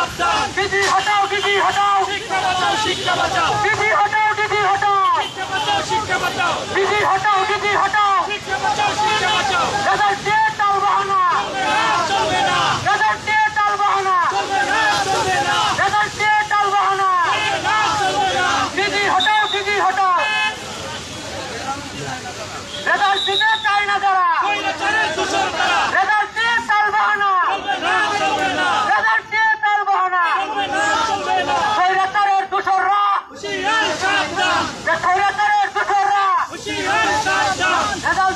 বিধি হটাও বিধি হটাও। শিক্ষা বাঁচাও শিক্ষা বাঁচাও। বিধি হটাও বিধি হটাও। শিক্ষা বাঁচাও শিক্ষা বাঁচাও। বিধি হটাও।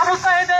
আবু সাহেদ